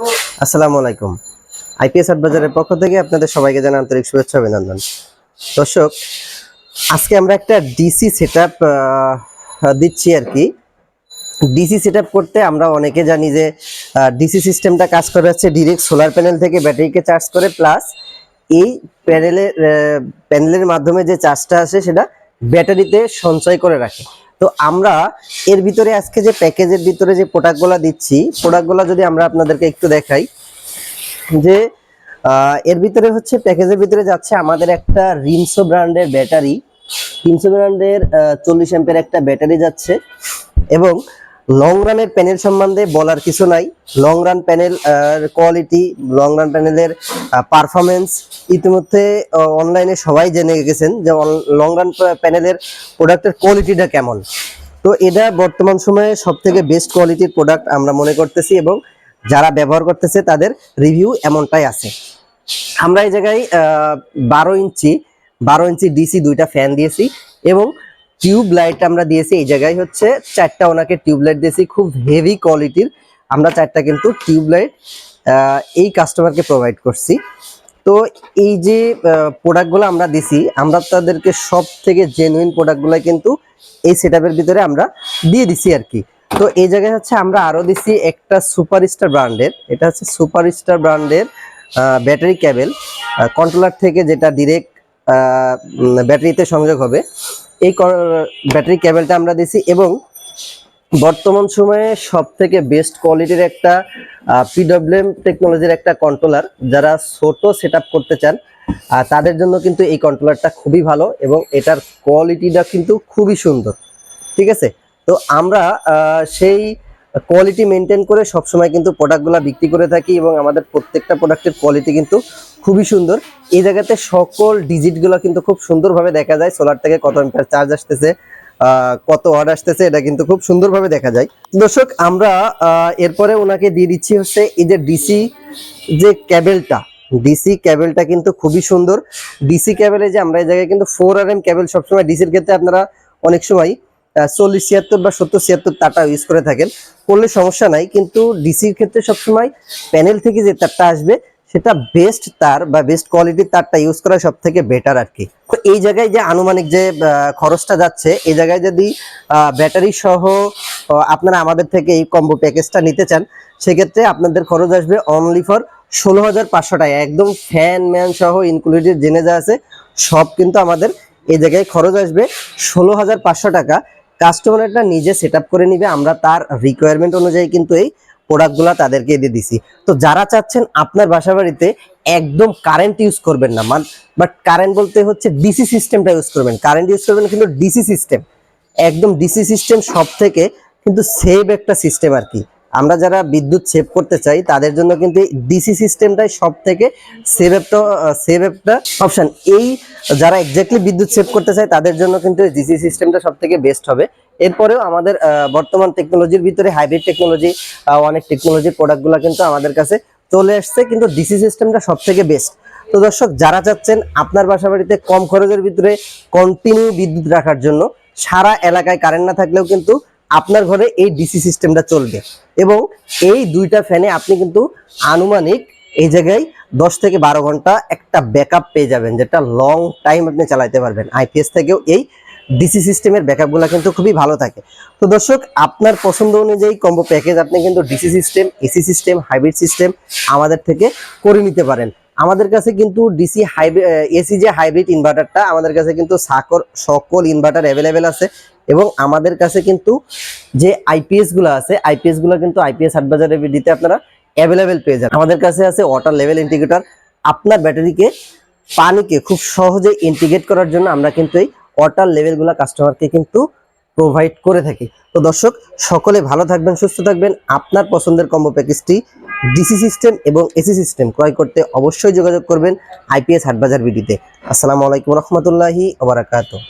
আসসালামু আলাইকুম। আইপিএস বাজারের পক্ষ থেকে আপনাদের সবাইকে জানাই আন্তরিক শুভেচ্ছা অভিনন্দন। দর্শক, আজকে আমরা একটা ডিসি সেট দিচ্ছি আর কি। ডিসি সেট করতে আমরা অনেকে জানি যে ডিসি সিস্টেমটা কাজ করে হচ্ছে ডিরেক্ট সোলার প্যানেল থেকে ব্যাটারিকে চার্জ করে প্লাস এই প্যানেলের প্যানেলের মাধ্যমে যে চার্জটা আসে সেটা ব্যাটারিতে সঞ্চয় করে রাখে। তো আমরা এর ভিতরে আজকে যে প্যাকেজের ভিতরে যে প্রোডাক্টগুলো দিচ্ছি প্রোডাক্টগুলো যদি আমরা আপনাদেরকে একটু দেখাই, যে এর ভিতরে হচ্ছে প্যাকেজের ভিতরে যাচ্ছে আমাদের একটা রিমসো ব্র্যান্ডের ব্যাটারি। রিমসো ব্র্যান্ডের চল্লিশ এম্পের একটা ব্যাটারি যাচ্ছে এবং লং রানের প্যানেল সম্বন্ধে বলার কিছু নাই। Long run panel quality long run প্যানেলের পারফরমেন্স ইতিমধ্যে অনলাইনে সবাই জেনে গেছেন যে লং রান প্যানেলের প্রোডাক্টের কোয়ালিটিটা কেমন। তো এটা বর্তমান সময়ে সব থেকে বেস্ট কোয়ালিটির প্রোডাক্ট আমরা মনে করতেছি এবং যারা ব্যবহার করতেছে তাদের রিভিউ এমনটাই আছে। আমরা এই জায়গায় বারো ইঞ্চি বারো ইঞ্চি ডিসি দুইটা ফ্যান দিয়েছি এবং টিউব লাইট আমরা দিয়েছি, এই জায়গায় হচ্ছে চারটা ওনাকে টিউব লাইট দিয়েছি, খুব হেভি কোয়ালিটির আমরা চারটা কিন্তু টিউব লাইট এই কাস্টমারকে প্রোভাইড করছি। তো এই যে প্রোডাক্টগুলো আমরা দিছি, আমরা তাদেরকে সব থেকে জেনুইন প্রোডাক্টগুলো কিন্তু এই সেটআপের ভিতরে আমরা দিয়ে দিছি আর কি। তো এই জায়গায় হচ্ছে আমরা আরও দিছি একটা সুপারস্টার ব্র্যান্ডের এটা হচ্ছে সুপারস্টার ব্র্যান্ডের ব্যাটারি ক্যাবেল কন্ট্রোলার থেকে যেটা ডিরেক্ট ব্যাটারিতে সংযোগ হবে। এই ব্যাটারি ক্যাবেলটা আমরা দিছি এবং বর্তমান সময়ে সব থেকে বেস্ট কোয়ালিটির একটা পিডব্লিউএম টেকনোলজির একটা কন্ট্রোলার যারা ছোট সেট করতে চান আর তাদের জন্য কিন্তু এই কন্ট্রোলারটা খুবই ভালো এবং এটার কোয়ালিটিটা কিন্তু খুবই সুন্দর। ঠিক আছে? তো আমরা সেই কোয়ালিটি মেনটেন করে সবসময় কিন্তু প্রোডাক্টগুলো বিক্রি করে থাকি এবং আমাদের প্রত্যেকটা প্রোডাক্টের কোয়ালিটি কিন্তু খুবই সুন্দর। এই জায়গাতে সকল ডিজিটগুলো কিন্তু খুব সুন্দরভাবে দেখা যায়। সোলার থেকে কত অ্যাম্পিয়ার চার্জ আসতেছে কত ওয়াট আসতেছে, এটা কিন্তু খুব সুন্দরভাবে দেখা যায়। দর্শক, আমরা এরপরে ওনাকে দিয়ে দিচ্ছি হচ্ছে এই যে ডিসি যে ক্যাবেলটা ডিসি ক্যাবেলটা কিন্তু খুবই সুন্দর। ডিসি ক্যাবেলে যে আমরা এই জায়গায় কিন্তু ফোর আর এম ক্যাবেল সবসময় ডিসির ক্ষেত্রে আপনারা অনেক সময় চল্লিশ ছিয়াত্তর বা সত্তর ছিয়াত্তর তারটা ইউজ করে থাকেন। করলে সমস্যা নাই, কিন্তু ডিসির ক্ষেত্রে সবসময় প্যানেল থেকে যে তারটা আসবে, সেটা বেস্ট তার বা বেস্ট কোয়ালিটির তারটা ইউজ করা সব থেকে বেটার আর কি তো এই জায়গায় যে আনুমানিক যে খরচটা যাচ্ছে, এই জায়গায় যদি ব্যাটারি সহ আপনারা আমাদের থেকে এই কম্বো প্যাকেজটা নিতে চান, সেক্ষেত্রে আপনাদের খরচ আসবে অনলি ফর ষোলো হাজার পাঁচশো টাকা। একদম ফ্যান ম্যান সহ ইনক্লুডেড জেনে যা আছে, সব কিন্তু আমাদের এই জায়গায় খরচ আসবে ষোলো হাজার পাঁচশো টাকা। কাস্টমারটা নিজে সেট করে নিবে, আমরা তার রিকোয়ারমেন্ট অনুযায়ী কিন্তু এই প্রোডাক্টগুলো তাদেরকে দিয়ে দিছি। তো যারা চাচ্ছেন আপনার বাসা বাড়িতে একদম কারেন্ট ইউজ করবেন না, মান বাট কারেন্ট বলতে হচ্ছে ডিসি সিস্টেমটা ইউজ করবেন। কারেন্ট ইউজ করবেন কিন্তু ডিসি সিস্টেম একদম ডিসি সিস্টেম সব থেকে কিন্তু সেভ একটা সিস্টেম আর কি। আমরা যারা বিদ্যুৎ সেভ করতে চাই, তাদের জন্য কিন্তু ডিসি সিস্টেমটাই সব থেকে সেভ একটা সেভ একটা অপশন এই যারা এক্স্যাক্টলি বিদ্যুৎ সেভ করতে চায়, তাদের জন্য কিন্তু ডিসি সিস্টেমটা সব থেকে বেস্ট হবে। এরপরেও আমাদের বর্তমান টেকনোলজির ভিতরে হাইব্রিড টেকনোলজি অনেক টেকনোলজির প্রোডাক্টগুলো কিন্তু আমাদের কাছে চলে আসছে কিন্তু ডিসি সিস্টেমটা সব থেকে বেস্ট তো দর্শক, যারা চাচ্ছেন আপনার বাসা বাড়িতে কম খরচের ভিতরে কন্টিনিউ বিদ্যুৎ রাখার জন্য, সারা এলাকায় কারেন্ট না থাকলেও কিন্তু আপনার ঘরে এই ডিসি সিস্টেমটা চলবে। এবং এই দুইটা ফ্যানে আপনি কিন্তু আনুমানিক এই জায়গায় দশ থেকে বারো ঘণ্টা একটা ব্যাকআপ পেয়ে যাবেন, যেটা লং টাইম আপনি চালাইতে পারবেন। আইপিএস থেকেও এই ডিসি সিস্টেমের ব্যাকআপগুলো কিন্তু খুবই ভালো থাকে। তো দর্শক, আপনার পছন্দ অনুযায়ী কম্বো প্যাকেজ আপনি কিন্তু DC system AC system hybrid system আমাদের থেকে করে নিতে পারেন। আমাদের কাছে কিন্তু ডিসি হাইব্রিড এসি যে হাইব্রিড ইনভার্টারটা আমাদের কাছে কিন্তু সাকর সকল ইনভার্টার অ্যাভেলেবেল আছে। এবং আমাদের কাছে কিন্তু যে আইপিএসগুলো আছে আইপিএসগুলো কিন্তু আইপিএস হাট বাজারে দিতে আপনারা অ্যাভেলেবেল পেয়ে যান আমাদের কাছে আছে ওয়াটার লেভেল ইন্টিগ্রেটর আপনার ব্যাটারিকে, পানিকে খুব সহজে ইন্টিগ্রেট করার জন্য আমরা কিন্তু এই ওয়াটার লেভেলগুলো কাস্টমারকে কিন্তু প্রোভাইড করে থাকি। তো দর্শক, সকলে ভালো থাকবেন, সুস্থ থাকবেন। আপনার পছন্দের কম্বো প্যাকেজটি ডিসি সিস্টেম এবং এসি সিস্টেম ক্রয় করতে অবশ্যই যোগাযোগ করবেন আইপিএস হাটবাজার বিডিতে। আসসালামু আলাইকুম রহমতুল্লাহি ওবরাকাতুহ